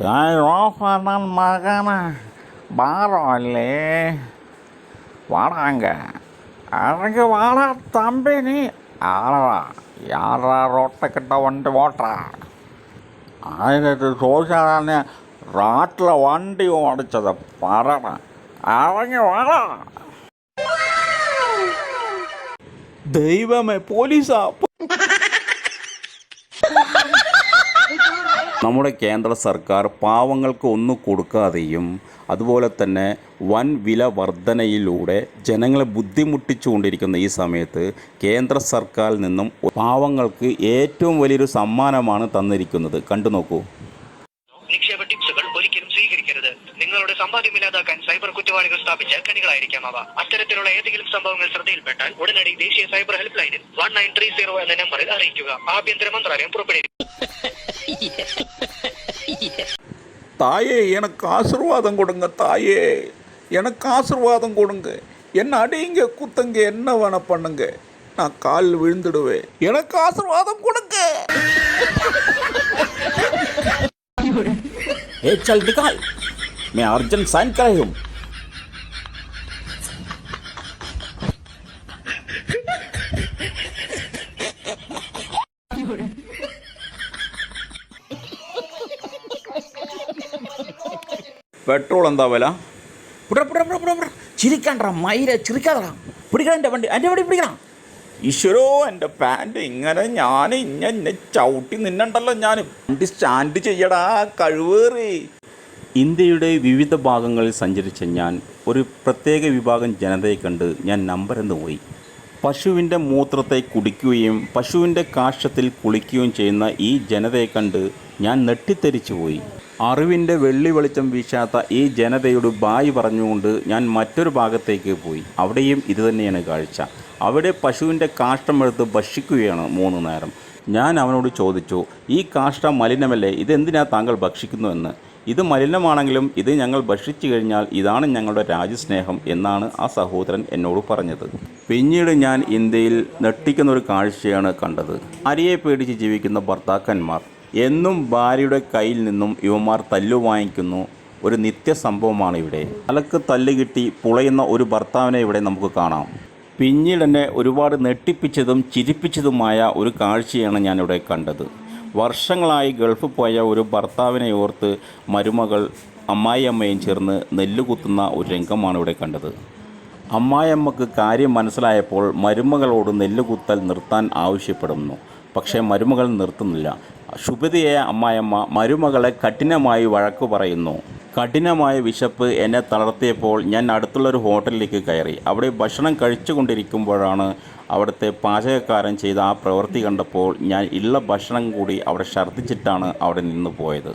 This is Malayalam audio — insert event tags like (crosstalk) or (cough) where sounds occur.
யோசனன் மகன? பாரோலே வாடாங்க அங்கே. வாடா தம்பி நீ. ஆறா யாரா ரோட்டக்கிட்ட வண்டி ஓட்டுறா? ஆயிரத்தி சோசியாலே ராட்டில் வண்டி ஓடிச்சதை பரடா. அவங்க வாடா. தெய்வமே போலீஸா? നമ്മുടെ കേന്ദ്ര സർക്കാർ പാവങ്ങൾക്ക് ഒന്നും കൊടുക്കാതെയും അതുപോലെ തന്നെ വൻ വില വർധനയിലൂടെ ജനങ്ങളെ ബുദ്ധിമുട്ടിച്ചുകൊണ്ടിരിക്കുന്ന ഈ സമയത്ത് കേന്ദ്ര സർക്കാരിൽ നിന്നും പാവങ്ങൾക്ക് ഏറ്റവും വലിയൊരു സമ്മാനമാണ് തന്നിരിക്കുന്നത്. കണ്ടു നോക്കൂ. നിക്ഷേപ ടിപ്സുകൾ ഒരിക്കലും സ്വീകരിക്കരുത്. നിങ്ങളുടെ സമ്പാദ്യം ഇല്ലാതാക്കാൻ സൈബർ കുറ്റവാളികൾ സ്ഥാപിച്ച കണികളായിരിക്കാം അവ. അത്തരത്തിലുള്ള ഏതെങ്കിലും സംഭവങ്ങൾ ശ്രദ്ധയിൽപ്പെട്ടാൽ ഉടനടി ദേശീയ സൈബർ ഹെൽപ്പ് ലൈനിൽ വൺ നയൻ ത്രീ സീറോ എന്ന നമ്പറിൽ അറിയിക്കുക. ആഭ്യന്തര മന്ത്രാലയം പുറപ്പെടുവിക്കും. (laughs) தாயே எனக்கு ஆசிர்வாதம் கொடுங்க தாயே எனக்கு ஆசிர்வாதம் கொடுங்க என்ன அடிங்க குத்துங்க என்ன வேணா பண்ணுங்க நான் காலில் விழுந்துடுவேன் எனக்கு ஆசிர்வாதம் கொடுங்க ए चल निकाल मैं अर्जेंट साइन कराई हूँ പെട്രോൾ എന്താ വില? ചിരിക്കണ്ട മൈര ചിരിക്കാതടാ. പിടിക്കണം എന്റെ വണ്ടി എന്റെ വണ്ടി പിടിക്കണം. ഈശ്വരോ എന്റെ പാന്റ് ഇങ്ങനെ ഞാൻ ഇങ്ങനെ ചവിട്ടി നിന്നുണ്ടല്ലോ ഞാൻ വണ്ടി സ്റ്റാൻഡ് ചെയ്യടാ കഴിവേറി. ഇന്ത്യയുടെ വിവിധ ഭാഗങ്ങളിൽ സഞ്ചരിച്ച ഞാൻ ഒരു പ്രത്യേക വിഭാഗം ജനതയെ കണ്ട് ഞാൻ നമ്പരെന്ന് പോയി. പശുവിന്റെ മൂത്രത്തെ കുടിക്കുകയും പശുവിന്റെ കാഷ്ടത്തിൽ കുളിക്കുകയും ചെയ്യുന്ന ഈ ജനതയെ കണ്ട് ഞാൻ നെട്ടിത്തെരിച്ചു പോയി. അറിവിന്റെ വെള്ളി വെളിച്ചം വീശാത്ത ഈ ജനതയോട് ബായി പറഞ്ഞുകൊണ്ട് ഞാൻ മറ്റൊരു ഭാഗത്തേക്ക് പോയി. അവിടെയും ഇതുതന്നെയാണ് കാഴ്ച. അവിടെ പശുവിന്റെ കാഷ്ടം എടുത്ത് ഭക്ഷിക്കുകയാണ് മൂന്ന് നേരം. ഞാൻ അവനോട് ചോദിച്ചു ഈ കാഷ്ടം മലിനമല്ലേ? ഇതെന്തിനാ താങ്കൾ ഭക്ഷിക്കുന്നുവെന്ന് ഇത് മലിനമാണെങ്കിലും ഇത് ഞങ്ങൾ ഭക്ഷിച്ചു കഴിഞ്ഞാൽ ഇതാണ് ഞങ്ങളുടെ രാജ്യസ്നേഹം എന്നാണ് ആ സഹോദരൻ എന്നോട് പറഞ്ഞത്. പിന്നീട് ഞാൻ ഇന്ത്യയിൽ നെട്ടിക്കുന്ന ഒരു കാഴ്ചയാണ് കണ്ടത്. അരിയെ പേടിച്ച് ജീവിക്കുന്ന ഭർത്താക്കന്മാർ. എന്നും ഭാര്യയുടെ കയ്യിൽ നിന്നും യുവമാർ തല്ലു വാങ്ങിക്കുന്നു. ഒരു നിത്യ സംഭവമാണ് ഇവിടെ. തലക്ക് തല്ല് കിട്ടി പുളയുന്ന ഒരു ഭർത്താവിനെ ഇവിടെ നമുക്ക് കാണാം. പിന്നീട് എന്നെ ഒരുപാട് നെട്ടിപ്പിച്ചതും ചിരിപ്പിച്ചതുമായ ഒരു കാഴ്ചയാണ് ഞാനിവിടെ കണ്ടത്. വർഷങ്ങളായി ഗൾഫ് പോയ ഒരു ഭർത്താവിനെ ഓർത്ത് മരുമകൾ അമ്മായിയമ്മയും ചേർന്ന് നെല്ലുകുത്തുന്ന ഒരു രംഗമാണ് ഇവിടെ കണ്ടത്. അമ്മായിയമ്മക്ക് കാര്യം മനസ്സിലായപ്പോൾ മരുമകളോട് നെല്ലുകുത്തൽ നിർത്താൻ ആവശ്യപ്പെടുന്നു. പക്ഷേ മരുമകൾ നിർത്തുന്നില്ല. ശുഭതയായ അമ്മായമ്മ മരുമകളെ കഠിനമായി വഴക്കു പറയുന്നു. കഠിനമായ വിശപ്പ് എന്നെ തളർത്തിയപ്പോൾ ഞാൻ അടുത്തുള്ളൊരു ഹോട്ടലിലേക്ക് കയറി. അവിടെ ഭക്ഷണം കഴിച്ചുകൊണ്ടിരിക്കുമ്പോഴാണ് അവിടുത്തെ പാചകക്കാരൻ ചെയ്ത ആ പ്രവൃത്തി കണ്ടപ്പോൾ ഞാൻ ഇള്ള ഭക്ഷണം കൂടി അവിടെ ഛർദ്ദിച്ചിട്ടാണ് അവിടെ നിന്ന് പോയത്.